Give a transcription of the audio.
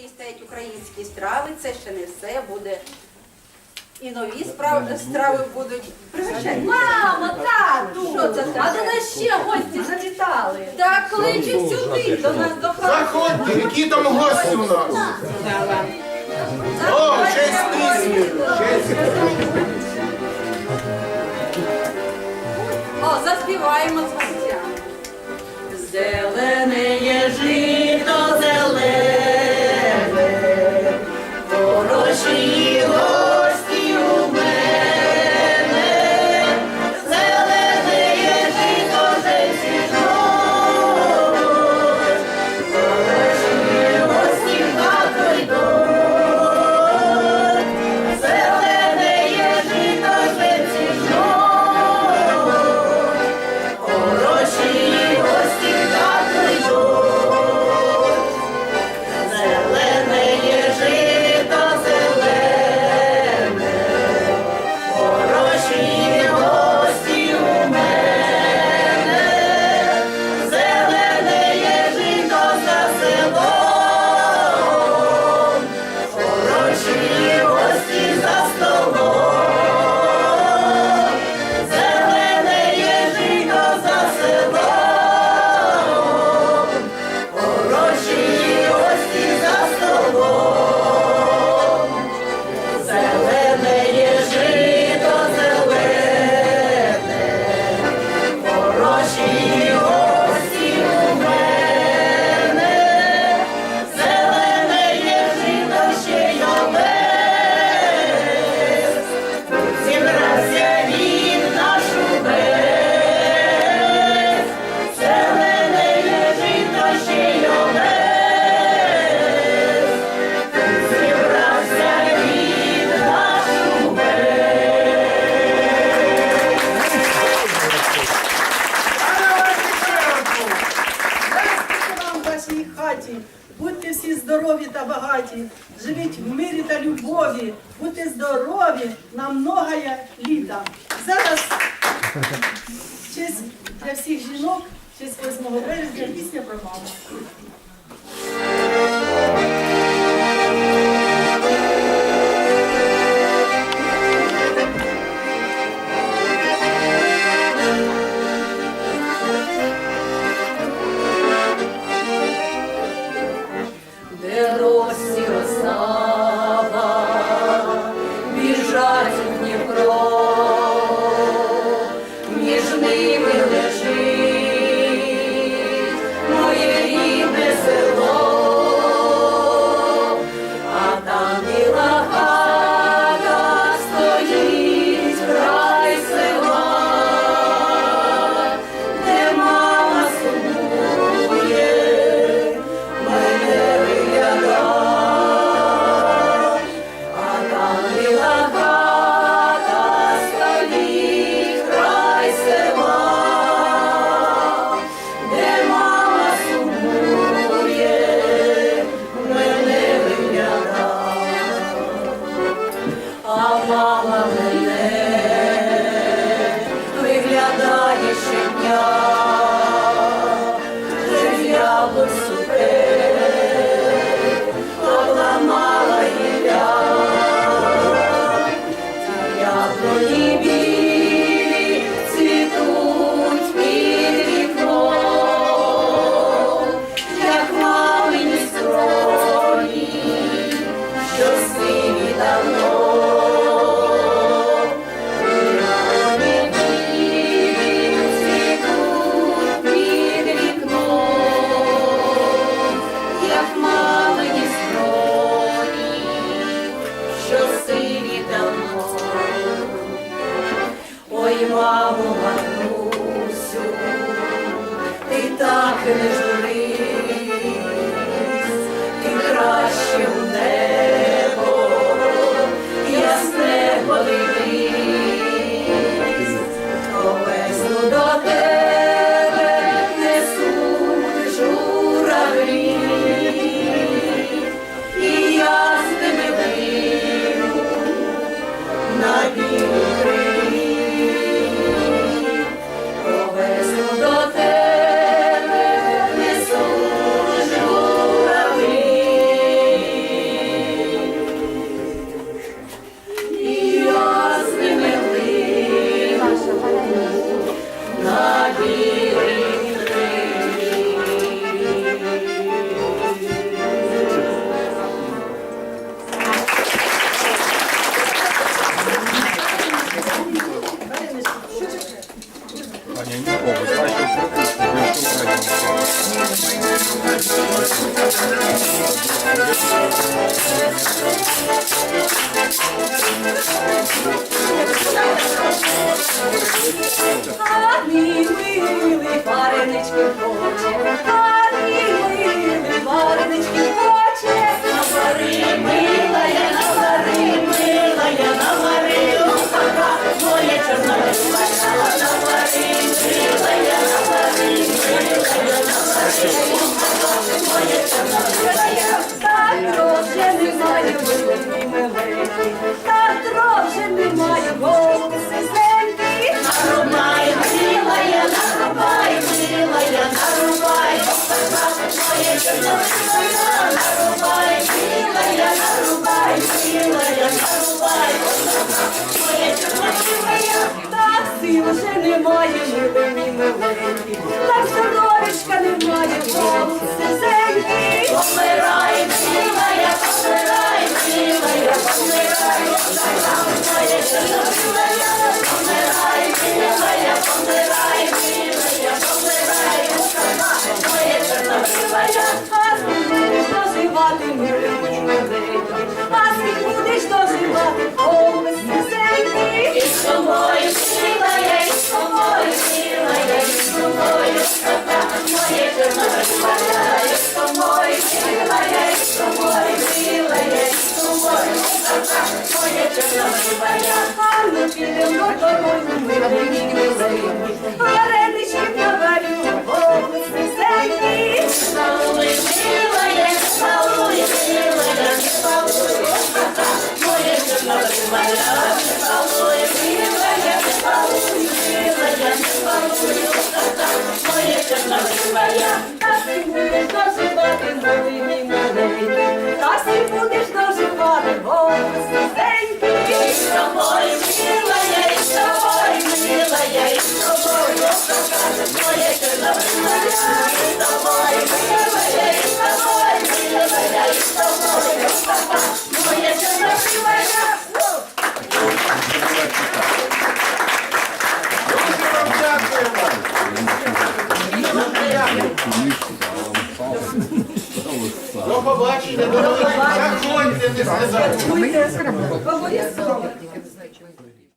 столі стоять українські страви, це ще не все буде. І нові справ- страви будуть. Пригощайте. Мамо, тату! Що це? А до нас ще гості завітали. Так, кличуть сюди, до нас до хати. Заходьте, які там гості у нас? О, честь пісні! О, заспіваємо з гостями. Зелене є жито живіть в мирі та любові, будьте здорові на многое літа. Зараз честь для всіх жінок, честь 8 березня, пісня про маму. а мама мене виглядає щодня. мамо, матусю, ти так не wonderful. Uruguai. Моя чорна твоя, а ти будеш досипати води. телебачення, до законів не сказав.